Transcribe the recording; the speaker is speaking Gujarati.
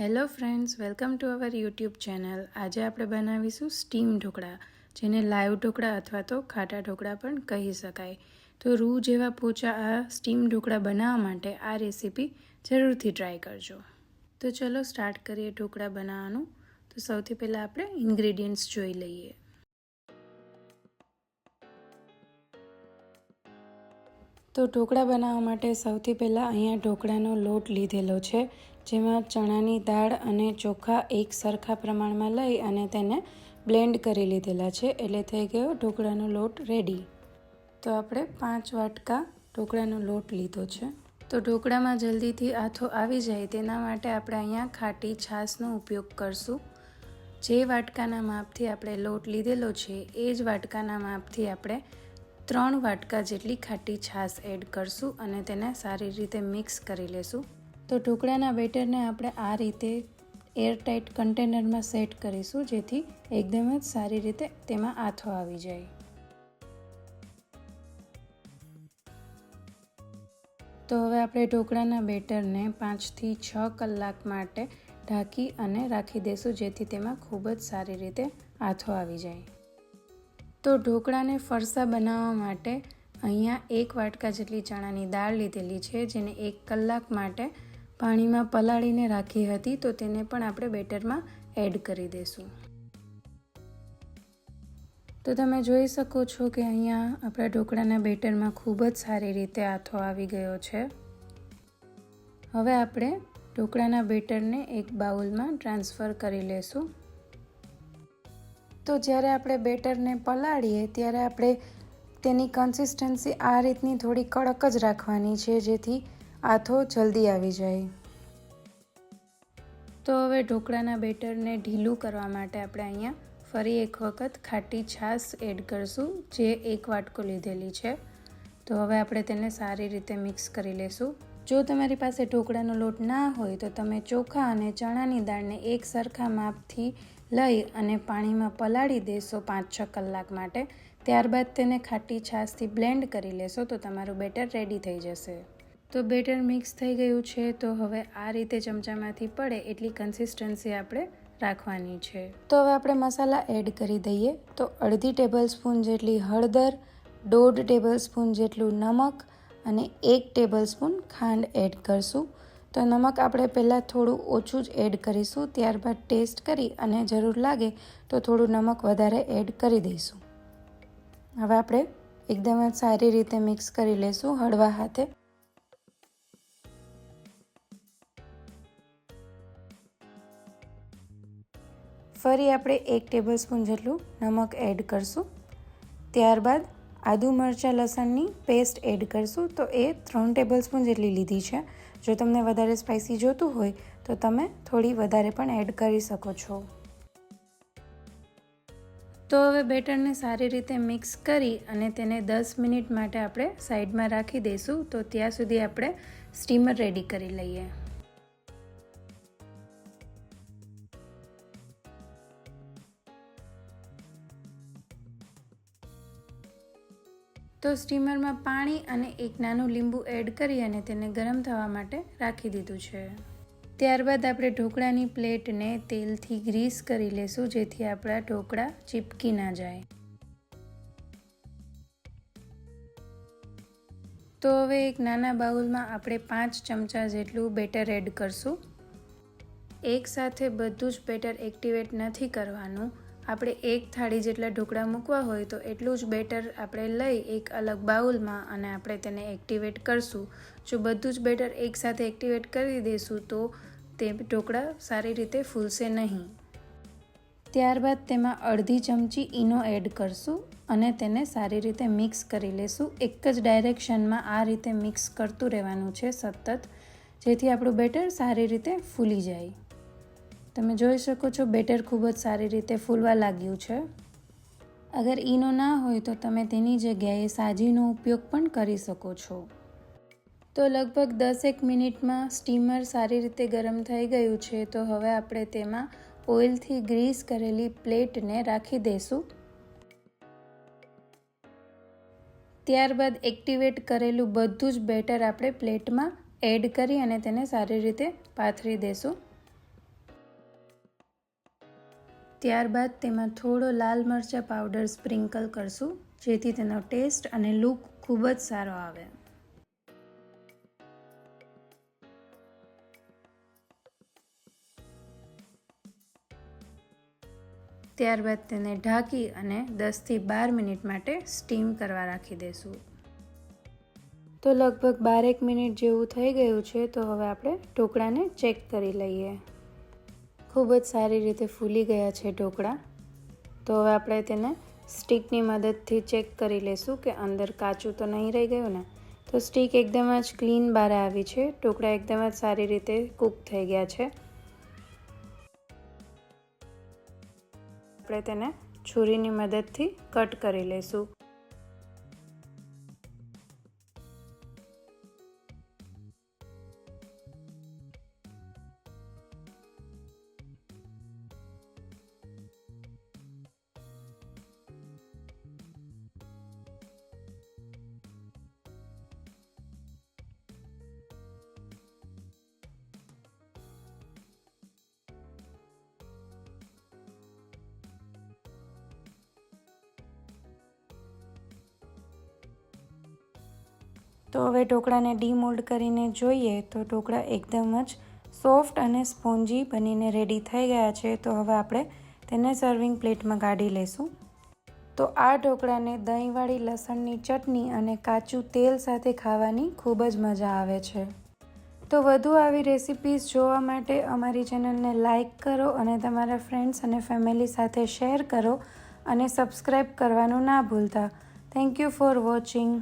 Hello friends, welcome to our YouTube channel. આજે આપણે બનાવીશું સ્ટીમ ઢોકળા, જેને લાઈવ ઢોકળા અથવા તો ખાટા ઢોકળા પણ કહી શકાય. તો રૂ જેવા પોચા આ સ્ટીમ ઢોકળા બનાવવા માટે આ રેસીપી જરૂરથી ટ્રાય કરજો. તો ચલો સ્ટાર્ટ કરીએ ઢોકળા બનાવવાનું. તો સૌથી પહેલાં આપણે ઇન્ગ્રેડિયન્ટ્સ જોઈ લઈએ. તો ઢોકળા બનાવવા માટે સૌથી પહેલાં અહીંયા ઢોકળાનો લોટ લીધેલો છે. જેમાં ચણાની દાળ અને ચોખા એક સરખા પ્રમાણમાં લઈ અને તેને બ્લેન્ડ કરી લીધેલા છે એટલે થઈ ગયો ઢોકળાનો લોટ રેડી તો આપણે પાંચ વાટકા ઢોકળાનો લોટ લીધો છે. તો ઢોકળામાં જલ્દીથી આથો આવી જાય તેના માટે આપણે અહીંયા ખાટી છાશનો ઉપયોગ કરશું. જે વાટકાના માપથી આપણે લોટ લીધેલો છે, એ જ વાટકાના માપથી આપણે ત્રણ વાટકા જેટલી ખાટી છાશ એડ કરશું અને તેને સારી રીતે મિક્સ કરી લેશું. તો ઢોકળાના બેટરને આપણે આ રીતે એરટાઇટ કન્ટેનરમાં સેટ કરીશું, જેથી એકદમ જ સારી રીતે તેમાં આથો આવી જાય. તો હવે આપણે ઢોકળાના બેટરને પાંચથી છ કલાક માટે ઢાંકી અને રાખી દઈશું, જેથી તેમાં ખૂબ જ સારી રીતે આથો આવી જાય. તો ઢોકળાને ફરસા બનાવવા માટે અહીંયા એક વાટકા જેટલી ચણાની દાળ લીધેલી છે, જેને એક કલાક માટે પાણીમાં પલાળીને રાખી હતી તો તેને પણ આપણે બેટરમાં એડ કરી દઈશું તો તમે જોઈ શકો છો કે અહીંયા આપણા ઢોકળાના બેટરમાં ખૂબ જ સારી રીતે આથો આવી ગયો છે. હવે આપણે ઢોકળાના બેટરને એક બાઉલમાં ટ્રાન્સફર કરી લેશું. તો જ્યારે આપણે બેટરને પલાળીએ ત્યારે આપણે તેની કન્સિસ્ટન્સી આ રીતની થોડી કડક જ રાખવાની છે, જેથી આથો જલ્દી આવી જાય. તો હવે ઢોકળાના બેટરને ઢીલું કરવા માટે આપણે અહીંયા ફરી એક વખત ખાટી છાશ એડ કરશું, જે એક વાટકો લીધેલી છે. તો હવે આપણે તેને સારી રીતે મિક્સ કરી લેશું. જો તમારી પાસે ઢોકળાનો લોટ ના હોય, તો તમે ચોખા અને ચણાની દાળને એક સરખા માપથી લઈ અને પાણીમાં પલાળી દેશો પાંચ છ કલાક માટે. ત્યારબાદ તેને ખાટી છાશથી બ્લેન્ડ કરી લેશો, તો તમારું બેટર રેડી થઈ જશે. તો બેટર મિક્સ થઈ ગયું છે, તો હવે આ રીતે ચમચામાંથી પડે એટલી કન્સિસ્ટન્સી આપણે રાખવાની છે. તો હવે આપણે મસાલા એડ કરી દઈએ. તો અડધી ટેબલ સ્પૂન જેટલી હળદર, દોઢ ટેબલ સ્પૂન જેટલું નમક અને એક ટેબલ સ્પૂન ખાંડ એડ કરશું. તો નમક આપણે પહેલાં થોડું ઓછું જ એડ કરીશું, ત્યારબાદ ટેસ્ટ કરી અને જરૂર લાગે તો થોડું નમક વધારે એડ કરી દઈશું. હવે આપણે એકદમ જ સારી રીતે મિક્સ કરી લઈશું હળવા હાથે. ફરી આપણે એક ટેબલ સ્પૂન જેટલું નમક એડ કરશું. ત્યારબાદ આદુ મરચાં લસણની પેસ્ટ એડ કરશું. તો એ ત્રણ ટેબલ સ્પૂન જેટલી લીધી છે. જો તમને વધારે સ્પાઇસી જોતું હોય, તો તમે થોડી વધારે પણ એડ કરી શકો છો. તો હવે બેટરને સારી રીતે મિક્સ કરી અને તેને દસ મિનિટ માટે આપણે સાઈડમાં રાખી દઈશું. તો ત્યાં સુધી આપણે સ્ટીમર રેડી કરી લઈએ. તો સ્ટીમરમાં પાણી અને એક નાનું લીંબુ એડ કરી અને તેને ગરમ થવા માટે રાખી દીધું છે. ત્યારબાદ આપણે ઢોકળાની પ્લેટને તેલથી ગ્રીસ કરી લેશું, જેથી આપણા ઢોકળા ચીપકી ના જાય. તો હવે એક નાના બાઉલમાં આપણે પાંચ ચમચા જેટલું બેટર એડ કરશું. એક સાથે બધું જ બેટર એક્ટિવેટ નથી કરવાનું. આપણે એક થાળી જેટલા ઢોકળા મૂકવા હોય તો એટલું જ બેટર આપણે લઈ એક અલગ બાઉલમાં અને આપણે તેને એક્ટિવેટ કરશું. જો બધું જ બેટર એકસાથે એક્ટિવેટ કરી દઈશું તો તે ઢોકળા સારી રીતે ફૂલશે નહીં. ત્યારબાદ તેમાં અડધી ચમચી ઈનો એડ કરશું અને તેને સારી રીતે મિક્સ કરી લેશું. એક જ ડાયરેક્શનમાં આ રીતે મિક્સ કરતું રહેવાનું છે સતત, જેથી આપણું બેટર સારી રીતે ફૂલી જાય. તમે જોઈ શકો છો, બેટર ખૂબ જ સારી રીતે ફૂલવા લાગ્યું છે. અગર ઈનો ના હોય તો તમે તેની જગ્યાએ સાજીનો ઉપયોગ પણ કરી શકો છો. તો લગભગ દસેક મિનિટમાં સ્ટીમર સારી રીતે ગરમ થઈ ગયું છે, તો હવે આપણે તેમાં ઓઇલથી ગ્રીસ કરેલી પ્લેટને રાખી દઈશું. ત્યારબાદ એક્ટિવેટ કરેલું બધું જ બેટર આપણે પ્લેટમાં એડ કરી અને તેને સારી રીતે પાથરી દઈશું. ત્યારબાદ તેમાં થોડો લાલ મરચાં પાવડર સ્પ્રિંકલ કરશું, જેથી તેનો ટેસ્ટ અને લુક ખૂબ જ સારો આવે. ત્યારબાદ તેને ઢાંકી અને દસથી બાર મિનિટ માટે સ્ટીમ કરવા રાખી દેશું. તો લગભગ બારેક મિનિટ જેવું થઈ ગયું છે, તો હવે આપણે ઢોકળાને ચેક કરી લઈએ. ખૂબ જ સારી રીતે ફૂલી ગયા છે ઢોકળા. તો હવે આપણે તેને સ્ટીકની મદદથી ચેક કરી લઈશું કે અંદર કાચું તો નહીં રહી ગયું ને? તો સ્ટીક એકદમ જ ક્લીન બહાર આવી છે. ઢોકળા એકદમ જ સારી રીતે કૂક થઈ ગયા છે. આપણે તેને છુરીની મદદથી કટ કરી લઈશું તો હવે ઢોકળાને ડીમોલ્ડ કરીને જોઈએ તો ઢોકળા એકદમ જ સોફ્ટ અને સ્પોન્જી બનીને રેડી થઈ ગયા છે. તો હવે આપણે તેને સર્વિંગ પ્લેટમાં કાઢી લઈશું તો આ ઢોકળાને દહીંવાળી લસણની ચટણી અને કાચું તેલ સાથે ખાવાની ખૂબ જ મજા આવે છે. તો વધુ આવી રેસિપીઝ જોવા માટે અમારી ચેનલને લાઇક કરો અને તમારા ફ્રેન્ડ્સ અને ફેમિલી સાથે શેર કરો અને સબસ્ક્રાઈબ કરવાનું ના ભૂલતા. Thank you for watching